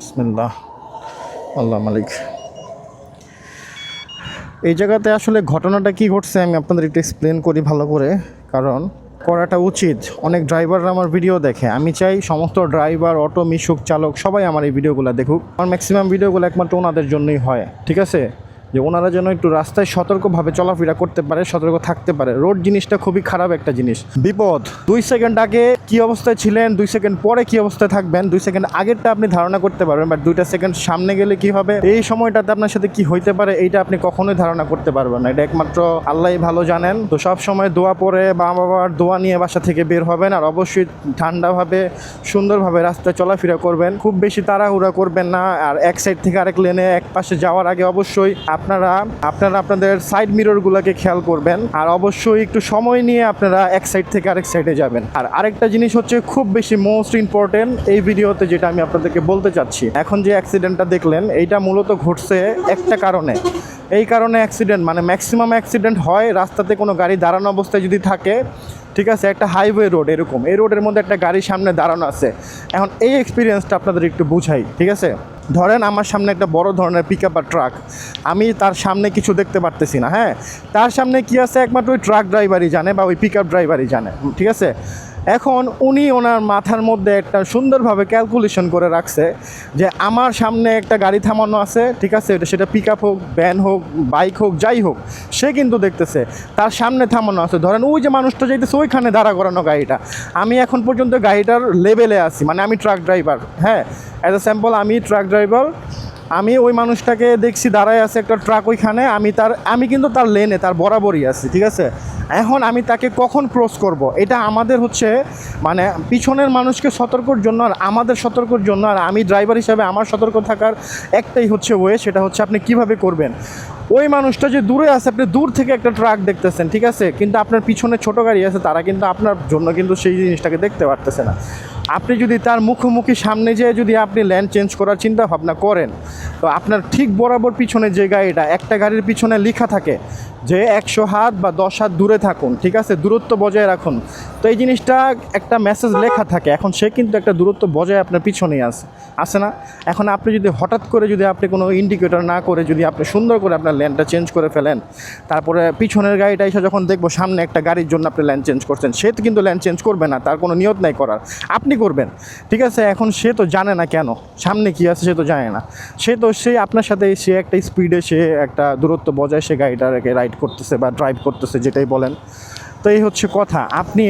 বিসমিল্লাহ। আল্লাহ মালিক। এই জায়গাতে আসলে ঘটনাটা কি ঘটছে আমি আপনাদের একটু এক্সপ্লেন করি ভালো করে। কারণ করাটা উচিত। অনেক ড্রাইভাররা আমার ভিডিও দেখে। আমি চাই সমস্ত ড্রাইভার অটো মিশুক, চালক সবাই আমার এই ভিডিওগুলো দেখুক। আমার ম্যাক্সিমাম ভিডিওগুলো একমাত্র ওনাদের জন্যই হয়। ঠিক আছে? যে ওনারা যেন একটু রাস্তায় সতর্কভাবে চলাফেরা করতে পারে, সতর্ক থাকতে পারে। রোড জিনিসটা খুবই খারাপ একটা জিনিস। বিপদ। দুই সেকেন্ড আগে কি অবস্থায় ছিলেন, দুই সেকেন্ড পরে কি অবস্থায় থাকবেন, দুই সেকেন্ড আগেরটা আপনি ধারণা করতে পারবেন বাট দুইটা সেকেন্ড সামনে গেলে কি হবে? এই সময়টাতে আপনার সাথে কি হইতে পারে, এইটা আপনি কখনোই ধারণা করতে পারবেন না। এটা একমাত্র আল্লাহই ভালো জানেন। তো সব সময় দোয়া পরে মা বাবার দোয়া নিয়ে বাসা থেকে বের হবেন আর অবশ্যই ঠান্ডাভাবে, সুন্দরভাবে রাস্তায় চলাফেরা করবেন। খুব বেশি তাড়াহুড়া করবেন না। আর এক সাইড থেকে আরেক লেনে এক পাশে যাওয়ার আগে অবশ্যই আপনারা আপনারা আপনাদের সাইড মিররগুলোকে খেয়াল করবেন আর অবশ্যই একটু সময় নিয়ে আপনারা এক সাইড থেকে আরেক সাইডে যাবেন। আর আরেকটা জিনিস হচ্ছে খুব বেশি মোস্ট ইম্পর্টেন্ট এই ভিডিওতে যেটা আমি আপনাদেরকে বলতে চাচ্ছি, এখন যে অ্যাক্সিডেন্টটা দেখলেন, এইটা মূলত ঘটছে একটা কারণে। এই কারণে অ্যাক্সিডেন্ট মানে ম্যাক্সিমাম অ্যাক্সিডেন্ট হয় রাস্তাতে কোনো গাড়ি দাঁড়ানো অবস্থায় যদি থাকে, ঠিক আছে, একটা হাইওয়ে রোড এরকম। এই রোডের মধ্যে একটা গাড়ি সামনে দাঁড়ানো আছে। এখন এই এক্সপিরিয়েন্সটা আপনাদের একটু বুঝাই, ঠিক আছে? ধরেন আমার সামনে একটা বড় ধরনের পিক আপ ট্রাক আমি তার সামনে কিছু দেখতে পারতেছি না হ্যাঁ? তার সামনে কি আছে? একমাত্র ওই ট্রাক ড্রাইভারই জানে বা ওই পিক আপ ড্রাইভারই জানে, ঠিক আছে? এখন উনি ওনার মাথার মধ্যে একটা সুন্দরভাবে ক্যালকুলেশন করে রাখছে যে আমার সামনে একটা গাড়ি থামানো আছে, ঠিক আছে? এটা সেটা পিক আপ হোক ভ্যান হোক বাইক হোক, যাই হোক, সে কিন্তু দেখতেছে তার সামনে থামানো আছে। ধরেন ওই যে মানুষটা যাইতেছে ওইখানে দাঁড়া করানো গাড়িটা। আমি এখন পর্যন্ত গাড়িটার লেভেলে আছি মানে আমি ট্রাক ড্রাইভার হ্যাঁ? অ্যাজ এ স্যাম্পল আমি ট্রাক ড্রাইভার আমি ওই মানুষটাকে দেখছি দাঁড়ায় আছে একটা ট্রাক ওইখানে, আমি তার, আমি কিন্তু তার লেনে তার বরাবরই আছি, ঠিক আছে? এখন আমি তাকে কখন ক্রস করব? এটা আমাদের হচ্ছে মানে পিছনের মানুষকে সতর্কর জন্য আর আমাদের সতর্কর জন্য আর আমি ড্রাইভার হিসাবে আমার সতর্ক থাকার একটাই হচ্ছে ওয়ে সেটা হচ্ছে আপনি কীভাবে করবেন? ওই মানুষটা যে দূরে আছে, আপনি দূর থেকে একটা ট্রাক দেখতেছেন, ঠিক আছে? কিন্তু আপনার পিছনে ছোট গাড়ি আছে, তারা কিন্তু আপনার জন্য কিন্তু সেই জিনিসটাকে দেখতে পারতেছে না। আপনি যদি তার মুখোমুখি সামনে যেয়ে যদি আপনি ল্যান্ড চেঞ্জ করার চিন্তা ভাবনা করেন, তো আপনার ঠিক বরাবর পিছনে যে গাড়িটা, একটা গাড়ির পিছনে লেখা থাকে যে একশো হাত বা দশ হাত দূরে থাকুন, ঠিক আছে? দূরত্ব বজায় রাখুন। তো এই জিনিসটা একটা মেসেজ লেখা থাকে। এখন সে কিন্তু একটা দূরত্ব বজায় আপনার পিছনেই আছে আছে না? এখন আপনি যদি হঠাৎ করে যদি আপনি কোনো ইন্ডিকেটর না করে যদি আপনি সুন্দর করে আপনার ল্যান্ডটা চেঞ্জ করে ফেলেন, তারপরে পিছনের গাড়িটা এসে যখন দেখব সামনে একটা গাড়ির জন্য আপনি ল্যান্ড চেঞ্জ করছেন, সে তো কিন্তু ল্যান্ড চেঞ্জ করবে না, তার কোনো নিয়ত নাই করার। আপনি করবেন, ঠিক আছে? এখন সে তো জানে না কেন, সামনে কি আছে সে তো জানে না। সে তো, সে আপনার সাথে সে একটা স্পিডে সে একটা দূরত্ব বজায় সে গাড়িটাকে রাইড করতেছে বা ড্রাইভ করতেছে, যেটাই বলেন। তো এই হচ্ছে কথা। আপনি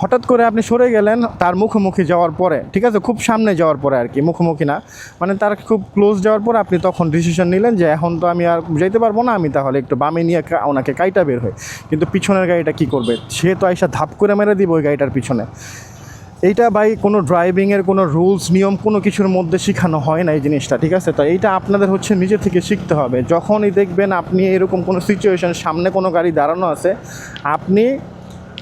হঠাৎ করে আপনি সরে গেলেন, তার মুখোমুখি যাওয়ার পরে, ঠিক আছে? খুব সামনে যাওয়ার পরে আর কি, মুখোমুখি না। মানে তার খুব ক্লোজ যাওয়ার পরে আপনি তখন ডিসিশন নিলেন যে এখন তো আমি আর যাইতে পারব না, আমি তাহলে একটু বামে নিয়ে ওনাকে কাইটা বের হই। কিন্তু পিছনের গাড়িটা কি করবে? সে তো আইসা ধাপ করে মেরে দিব ওই গাড়িটার পিছনে। এইটা ভাই কোনো ড্রাইভিংয়ের কোনো রুলস নিয়ম, কোনো কিছুর মধ্যে শেখানো হয় না এই জিনিসটা, ঠিক আছে? তো এইটা আপনাদের হচ্ছে নিজে থেকে শিখতে হবে। যখনই দেখবেন আপনি এরকম কোনো সিচুয়েশান সামনে কোনো গাড়ি দাঁড়ানো আছে, আপনি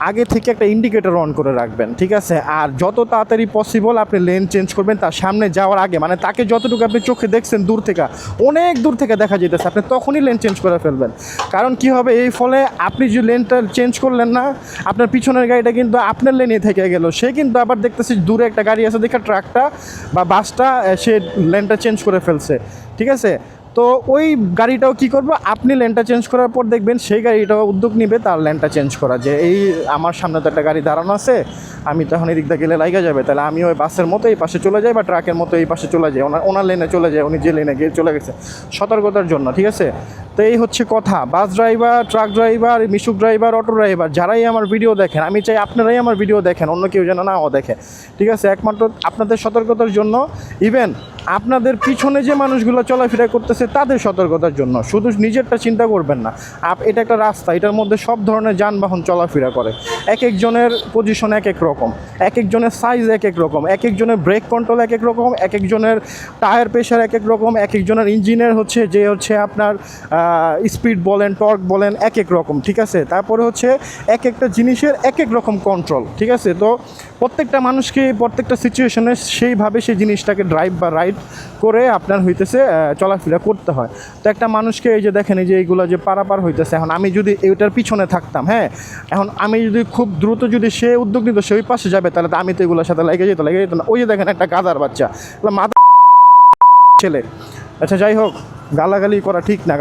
আগে থেকে একটা ইন্ডিকেটর অন করে রাখবেন, ঠিক আছে? আর যত তাড়াতাড়ি পসিবল আপনি লেন চেঞ্জ করবেন, তার সামনে যাওয়ার আগে মানে তাকে যতটুকু আপনি চোখে দেখছেন দূর থেকে, অনেক দূর থেকে দেখা যেতেছে আপনি তখনই লেন চেঞ্জ করে ফেলবেন। কারণ কি হবে, এই ফলে আপনি যে লেনটা চেঞ্জ করলেন না, আপনার পিছনের গাড়িটা কিন্তু আপনার লেনে থেকে গেল। সে কিন্তু আবার দেখতেছি দূরে একটা গাড়ি আছে, দেখে ট্রাকটা বা বাসটা সে লেনটা চেঞ্জ করে ফেলছে, ঠিক আছে? তো ওই গাড়িটাও কি করব? আপনি লেনটা চেঞ্জ করার পর দেখবেন সেই গাড়িটাও উদ্যোগ নিবে, তার লেনটা চেঞ্জ করা। যে এই আমার সামনে তো একটা গাড়ি দাঁড়ানো আছে, আমি তখন এদিক দিয়ে গেলে লাইগা যাবে। তাহলে আমি ওই বাসের মতো এই পাশে চলে যাই বা ট্রাকের মতো এই পাশে চলে যাই। ওনার ওনার লেনে চলে যায় উনি যে লেনে গিয়ে চলে গেছে। সতর্কতার জন্য, ঠিক আছে? তো এই হচ্ছে কথা। বাস ড্রাইভার ট্রাক ড্রাইভার মিশুক ড্রাইভার অটো ড্রাইভার যারাই আমার ভিডিও দেখেন, আমি চাই আপনারাই আমার ভিডিও দেখেন, অন্য কেউ যেন নাও দেখে। ঠিক আছে? একমাত্র আপনাদের সতর্কতার জন্য ইভেন আপনাদের পিছনে যে মানুষগুলো চলাফেরা করতেছে তাদের সতর্কতার জন্য। শুধু নিজেরটা চিন্তা করবেন না। আপ এটা একটা রাস্তা। এটার মধ্যে সব ধরনের যানবাহন চলাফেরা করে। এক একজনের পজিশন এক এক রকম। এক একজনের সাইজ এক এক রকম। এক একজনের ব্রেক কন্ট্রোল এক এক রকম। এক একজনের টায়ার প্রেশার এক এক রকম। এক একজনের ইঞ্জিনের হচ্ছে যে হচ্ছে আপনার স্পিড বলেন টর্ক বলেন, এক এক রকম। ঠিক আছে? তারপরে হচ্ছে এক একটা জিনিসের এক এক রকম কন্ট্রোল ঠিক আছে? তো প্রত্যেকটা মানুষকে প্রত্যেকটা সিচুয়েশনে সেইভাবে সেই জিনিসটাকে ড্রাইভ বা রাইড করে আপনার হইতেছে চলাফেরা করতে হয়। তো একটা মানুষকে এই যে দেখেন, এই যে এইগুলো যে পারাপার হইতেছে, এখন আমি যদি এইটার পিছনে থাকতাম হ্যাঁ এখন আমি যদি খুব দ্রুত যদি সে উদ্যোগ নিত সেই পাশে যাবে, তাহলে তো আমি তো এগুলোর সাথে লেগে যেত লেগে যেত না। ওই যে দেখেন একটা গাদার বাচ্চা মাথা ছেলে। আচ্ছা যাই হোক, গালাগালি করা ঠিক না।